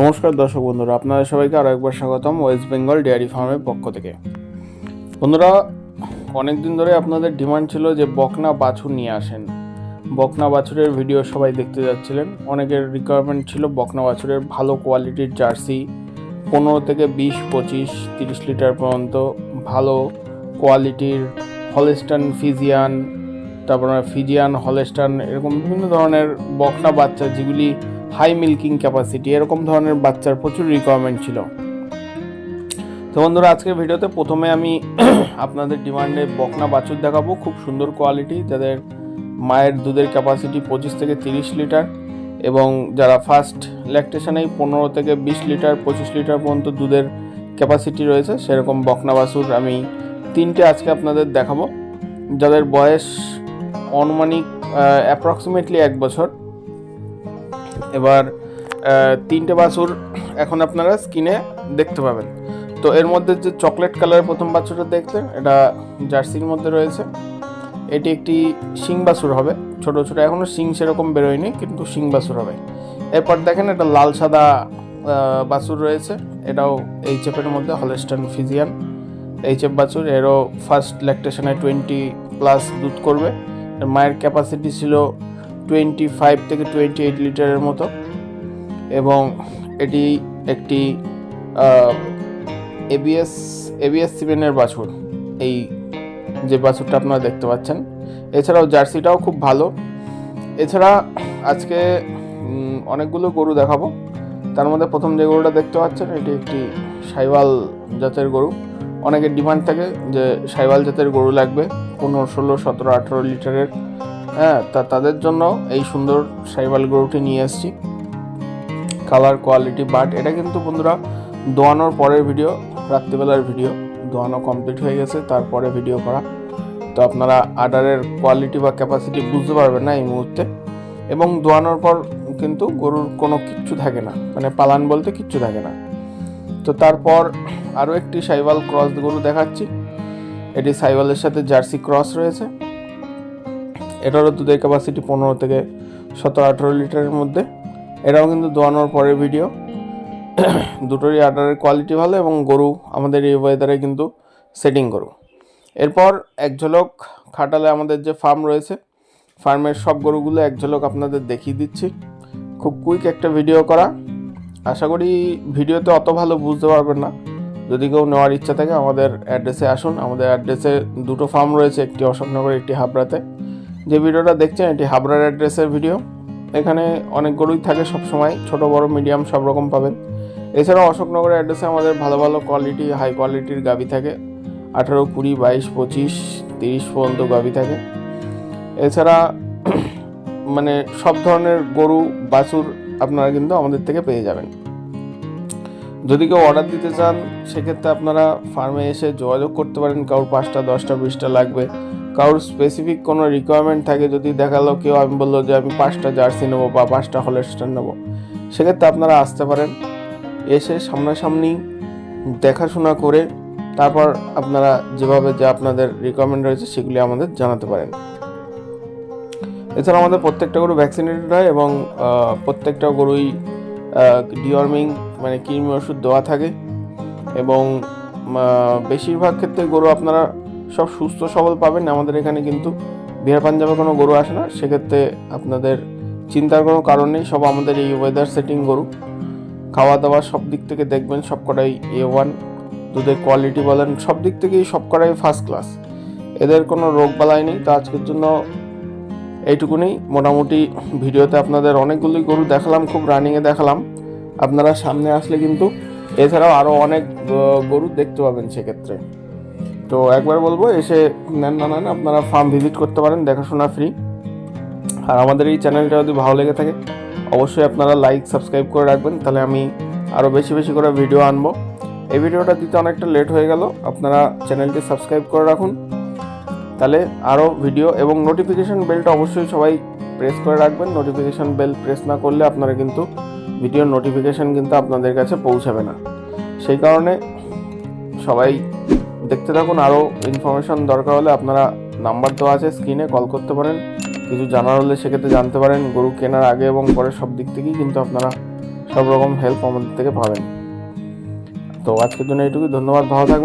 নমস্কার দর্শক বন্ধুরা, আপনাদের সবাইকে আরও একবার স্বাগতম ওয়েস্ট বেঙ্গল ডেয়ারি ফার্মের পক্ষ থেকে। বন্ধুরা অনেক দিন ধরে আপনাদের ডিমান্ড ছিল যে বকনা বাছুর নিয়ে আসেন। বকনা বাছুরের ভিডিও সবাই দেখতে যাচ্ছিলেন। অনেকের রিকোয়ারমেন্ট ছিল বকনা বাছুরের ভালো কোয়ালিটির জার্সি, পনেরো থেকে বিশ, পঁচিশ, তিরিশ লিটার পর্যন্ত ভালো কোয়ালিটির হলেস্টান ফিজিয়ান তারপর ফিজিয়ান হলেস্টান এরকম বিভিন্ন ধরনের বকনা বাচ্চা যেগুলি হাই মিল্কিং ক্যাপাসিটি এরকম ধরনের বাচ্চার প্রচুর রিকোয়ারমেন্ট ছিল। তো বন্ধুরা, আজকের ভিডিওতে প্রথমে আমি আপনাদের ডিমান্ডে বকনা বাছুর দেখাবো। খুব সুন্দর কোয়ালিটি যাদের মায়ের দুধের ক্যাপাসিটি পঁচিশ থেকে তিরিশ লিটার এবং যারা ফার্স্ট ল্যাকটেশনেই পনেরো থেকে বিশ লিটার, পঁচিশ লিটার পর্যন্ত দুধের ক্যাপাসিটি রয়েছে, সেরকম বকনা বাছুর আমি তিনটে আজকে আপনাদের দেখাবো। যাদের বয়স অনুমানিক অ্যাপ্রক্সিমেটলি এক বছর এবার তিনটে বাছুর এখন আপনারা স্ক্রিনে দেখতে পাবেন। তো এর মধ্যে যে চকলেট কালারের প্রথম বাছুরটা দেখছেন এটা জার্সির মধ্যে রয়েছে। এটি একটি শিং বাছুর হবে। ছোট ছোট এখনও শিং সেরকম বেরোয়নি, কিন্তু শিং বাছুর হবে। এরপর দেখেন, এটা লাল সাদা বাছুর রয়েছে। এটাও এই চেপের মধ্যে হলেস্টান ফিজিয়ান। এই চেপ বাছুর, এরও ফার্স্ট ল্যাকটেশনে টোয়েন্টি প্লাস দুধ করবে। মায়ের ক্যাপাসিটি ছিল টোয়েন্টি ফাইভ থেকে টোয়েন্টি এইট লিটারের মতো। এবং এটি একটি এবিএস এবিএস সিমেনের বাছুর। এই যে বাছুরটা আপনারা দেখতে পাচ্ছেন। এছাড়াও জার্সিটাও খুব ভালো। এছাড়া আজকে অনেকগুলো গরু দেখাবো। তার মধ্যে প্রথম যে গরুটা দেখতে পাচ্ছেন, এটি একটি সাইওয়াল জাতের গরু। অনেকের ডিমান্ড থাকে যে সাইওয়াল জাতের গরু লাগবে। পনেরো, ষোলো, সতেরো, আঠেরো লিটারের হ্যাঁ তা তাদের জন্য এই সুন্দর সাইবাল গরুটি নিয়ে এসেছি। কালার কোয়ালিটি বাট এটা কিন্তু বন্ধুরা দোয়ানোর পরের ভিডিও রাত্রিবেলার ভিডিও দোয়ানো কমপ্লিট হয়ে গেছে, তারপরে ভিডিও করা। তো আপনারা আডারের কোয়ালিটি বা ক্যাপাসিটি বুঝতে পারবেন না এই মুহূর্তে। এবং দোয়ানোর পর কিন্তু গরুর কোনো কিচ্ছু থাকে না। মানে পালান বলতে কিচ্ছু থাকে না। তো তারপর আরও একটি সাইবাল ক্রস গরু দেখাচ্ছি। এটি সাইবালের সাথে জার্সি ক্রস রয়েছে। এটারও দুধের ক্যাপাসিটি পনেরো থেকে সতেরো, আঠেরো লিটারের মধ্যে। এটাও কিন্তু দোয়ানোর পরের ভিডিও দুটোরই আটারের কোয়ালিটি ভালো এবং গরু আমাদের এই ওয়েদারে কিন্তু সেটিং গরু। এরপর এক ঝলক খাটালে আমাদের যে ফার্ম রয়েছে ফার্মের সব গরুগুলো এক ঝলক আপনাদের দেখিয়ে দিচ্ছি। খুব কুইক একটা ভিডিও করা। আশা করি ভিডিওতে অত ভালো বুঝতে পারবেন না। যদি কেউ নেওয়ার ইচ্ছা থাকে আমাদের অ্যাড্রেসে আসুন। আমাদের অ্যাড্রেসে দুটো ফার্ম রয়েছে, একটি অশোকনগর, একটি হাবড়াতে। যে ভিডিওটা দেখছেন, এটি হাবড়ার অ্যাড্রেসের ভিডিও। এখানে অনেক গরুই থাকে সব সময় ছোট, বড় মিডিয়াম সব রকম পাবেন। এছাড়াও অশোকনগরের অ্যাড্রেসে আমাদের ভালো ভালো কোয়ালিটি হাই কোয়ালিটির গাবি থাকে। আঠারো, কুড়ি, বাইশ, পঁচিশ, তিরিশ পর্যন্ত গাবি থাকে। এছাড়া মানে সব ধরনের গরু, বাছুর আপনারা কিন্তু আমাদের থেকে পেয়ে যাবেন। যদি কেউ অর্ডার দিতে চান, সেক্ষেত্রে আপনারা ফার্মে এসে যোগাযোগ করতে পারেন। কারোর পাঁচটা, দশটা, বিশটা লাগবে। কারোর স্পেসিফিক কোনো রিকোয়ারমেন্ট থাকে যদি দেখাল কেউ, আমি বলল যে আমি পাঁচটা জার্সি নেব বা পাঁচটা হলেস্টার নেব। সেক্ষেত্রে আপনারা আসতে পারেন, এসে সামনাসামনি দেখাশোনা করে তারপর আপনারা যেভাবে যে আপনাদের রিকোয়ারমেন্ট রয়েছে সেগুলি আমাদের জানাতে পারেন। এছাড়া আমাদের প্রত্যেকটা গরু ভ্যাকসিনেটেড হয় এবং প্রত্যেকটা গরুই ডিওয়ার্মিং মানে কৃমি ওষুধ দেওয়া থাকে এবং বেশিরভাগ ক্ষেত্রে গরু আপনারা সব সুস্থ সবল পাবেন। আমাদের এখানে কিন্তু বিহার পাঞ্জাবে কোনো গরু আসে না। সেক্ষেত্রে আপনাদের চিন্তার কোনো কারণ নেই। সব আমাদের এই ওয়েদার সেটিং গরু। খাওয়া দাওয়া সব দিক থেকে দেখবেন সব কটাই এ ওয়ান দুধের কোয়ালিটি বলেন, সব দিক থেকেই সব কটাই ফার্স্ট ক্লাস এদের কোনো রোগ বালাই নেই। তো আজকের জন্য এইটুকুনি মোটামুটি ভিডিওতে আপনাদের অনেকগুলি গরু দেখালাম, খুব রানিংয়ে দেখালাম। আপনারা সামনে আসলে কিন্তু এছাড়াও আরও অনেক গরু দেখতে পাবেন সেক্ষেত্রে। তো একবার বলব, এসে নেন না, নেন, আপনারা ফার্ম ভিজিট করতে পারেন, দেখাশোনা ফ্রি আর আমাদের এই চ্যানেলটা যদি ভালো লেগে থাকে, অবশ্যই আপনারা লাইক সাবস্ক্রাইব করে রাখবেন, তাহলে আমি আরও বেশি বেশি করে ভিডিও আনব। এই ভিডিওটা দিতে অনেকটা লেট হয়ে গেল, আপনারা চ্যানেলটি সাবস্ক্রাইব করে রাখুন। তাহলে আরও ভিডিও এবং নোটিফিকেশান বেলটা অবশ্যই সবাই প্রেস করে রাখবেন। নোটিফিকেশান বেল প্রেস না করলে আপনারা কিন্তু ভিডিওর নোটিফিকেশন কিন্তু আপনাদের কাছে পৌঁছাবে না। সেই কারণে সবাই দেখতে থাকুন, আরও ইনফরমেশন দরকার হলে আপনারা নাম্বার দেওয়া আছে স্ক্রিনে কল করতে পারেন। কিছু জানার হলে সেক্ষেত্রে জানতে পারেন, গরু কেনার আগে এবং পরে সব দিক থেকেই কিন্তু আপনারা সব রকম হেল্প আমাদের থেকে পাবেন। তো আজকের জন্য এইটুকুই। ধন্যবাদ, ভালো থাকবেন।